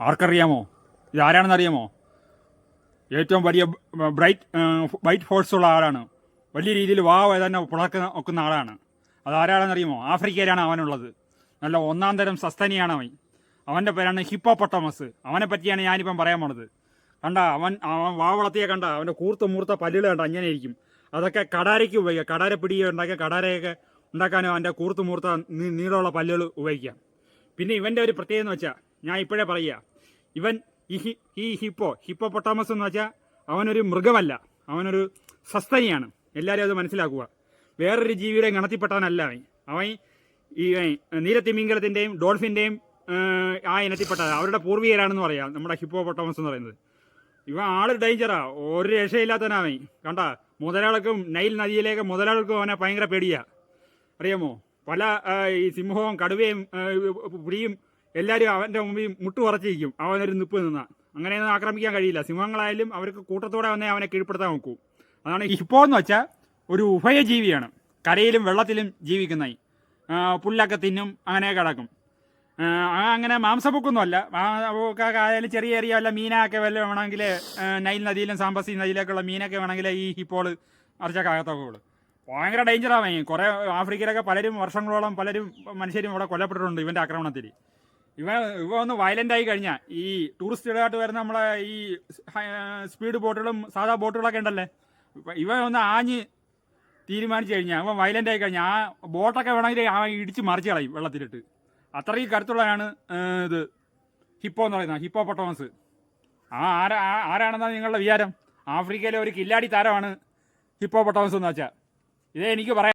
ആർക്കറിയാമോ? ഇതാരാണെന്നറിയാമോ ഏറ്റവും വലിയ bright byte force ഉള്ള ആളാണ്. വലിയ രീതിയിൽ വാവ് തന്നെ പുളർക്കുന്ന ഒക്കുന്ന ആളാണ്. അതാരാണെന്നറിയുമോ ആഫ്രിക്കയിലാണ് അവനുള്ളത്. നല്ല ഒന്നാം തരം സസ്തനിയാണ് അവൻ. അവന്റെ പേരാണ് ഹിപ്പോപ്പൊട്ടമസ്. അവനെ പറ്റിയാണ് ഞാനിപ്പം പറയാൻ പോണത്. കണ്ട അവൻ അവൻ വാവളത്തിയെ കണ്ട അവന്റെ കൂർത്ത മൂർത്ത പല്ലുകൾ കണ്ട അങ്ങനെ ഇരിക്കും അതൊക്കെ കടാരയ്ക്ക് ഉപയോഗിക്കുക കടാര ഉണ്ടാക്കിയ കടാരയൊക്കെ ഉണ്ടാക്കാനും അവന്റെ കൂർത്ത് മൂർത്ത നീളമുള്ള പല്ലുകൾ ഉപയോഗിക്കാം. പിന്നെ ഇവന്റെ ഒരു പ്രത്യേകത എന്ന് വെച്ചാൽ ഞാൻ ഇപ്പോഴേ പറയുക ഇവൻ ഈ ഹിപ്പോ ഹിപ്പോ പൊട്ടാമസ് എന്ന് വെച്ചാൽ അവനൊരു മൃഗമല്ല അവനൊരു സസ്തനിയാണ്. എല്ലാവരും അത് മനസ്സിലാക്കുക. വേറൊരു ജീവിയുടെ ഗണത്തിൽപ്പെട്ടവനല്ല അവൻ. അവൻ ഈ നീരത്തിമിംഗലത്തിന്റെയും ഡോൾഫിന്റെയും ആ ഇനത്തിൽപ്പെട്ട അവരുടെ പൂർവികരാണെന്ന് പറയാം നമ്മുടെ ഹിപ്പോ പൊട്ടാമസ് എന്ന് പറയുന്നത്. ഇവ ആൾ ഡേഞ്ചറാ ഒരു രക്ഷയില്ലാത്തവനാവൻ കണ്ട മുതലാളിക്കും നൈൽ നദിയിലേക്ക് മുതലാളിക്കും അവനെ ഭയങ്കര പേടിയാ. അറിയാമോ? പല ഈ സിംഹവും കടുവയും പുലിയും എല്ലാവരും അവന്റെ മുമ്പിൽ മുട്ടുപറച്ചിരിക്കും അവനൊരു നിപ്പ് നിന്നാ. അങ്ങനെയൊന്നും ആക്രമിക്കാൻ കഴിയില്ല. സിംഹങ്ങളായാലും അവർക്ക് കൂട്ടത്തോടെ വന്നേ അവനെ കീഴ്പ്പെടുത്താൻ നോക്കൂ. അതാണ് ഹിപ്പോ എന്ന് വെച്ചാൽ ഒരു ഉഭയജീവിയാണ്. കരയിലും വെള്ളത്തിലും ജീവിക്കുന്ന പുല്ലൊക്കെ തിന്നും അങ്ങനെ കിടക്കും. അങ്ങനെ മാംസപ്പൊക്കൊന്നുമല്ല മാംസപ്പൊക്കൊക്കെ ആയാലും ചെറിയ ചെറിയ വല്ല മീനൊക്കെ വല്ല വേണമെങ്കിൽ നൈൽ നദിയിലും സാമ്പസി നദിയിലൊക്കെയുള്ള മീനൊക്കെ വേണമെങ്കിൽ ഈ ഹിപ്പോൾ അർച്ചക്കകത്തൊക്കെ ഉള്ളൂ ഭയങ്കര ഡേഞ്ചറാണ് കുറേ ആഫ്രിക്കയിലൊക്കെ പലരും വർഷങ്ങളോളം പലരും മനുഷ്യരും ഇവിടെ കൊല്ലപ്പെട്ടിട്ടുണ്ട് ഇവന്റെ ആക്രമണത്തിൽ. ഇവ ഇവ ഒന്ന് വയലന്റ് ആയി കഴിഞ്ഞാൽ ഈ ടൂറിസ്റ്റുകളായിട്ട് വരുന്ന നമ്മളെ ഈ സ്പീഡ് ബോട്ടുകളും സാധാ ബോട്ടുകളൊക്കെ ഉണ്ടല്ലേ? ഇവ- ഒന്ന് ആഞ്ഞ് തീരുമാനിച്ചു കഴിഞ്ഞാൽ അവൻ വയലന്റ് ആയി കഴിഞ്ഞാൽ ആ ബോട്ടൊക്കെ വേണമെങ്കിൽ ആ ഇടിച്ച് മറിച്ച് കളയും വെള്ളത്തിലിട്ട്. അത്രയും കരുത്തുള്ളതാണ് ഇത് ഹിപ്പോ എന്ന് പറയുന്നത് ഹിപ്പോ പൊട്ടോമസ് ആ ആരാ ആരാണെന്നാണ് നിങ്ങളുടെ വിചാരം? ആഫ്രിക്കയിലെ ഒരു കില്ലാടി താരമാണ് ഹിപ്പോ പൊട്ടോമസ് എന്ന് വെച്ചാൽ ഇതേ എനിക്ക് പറയാം.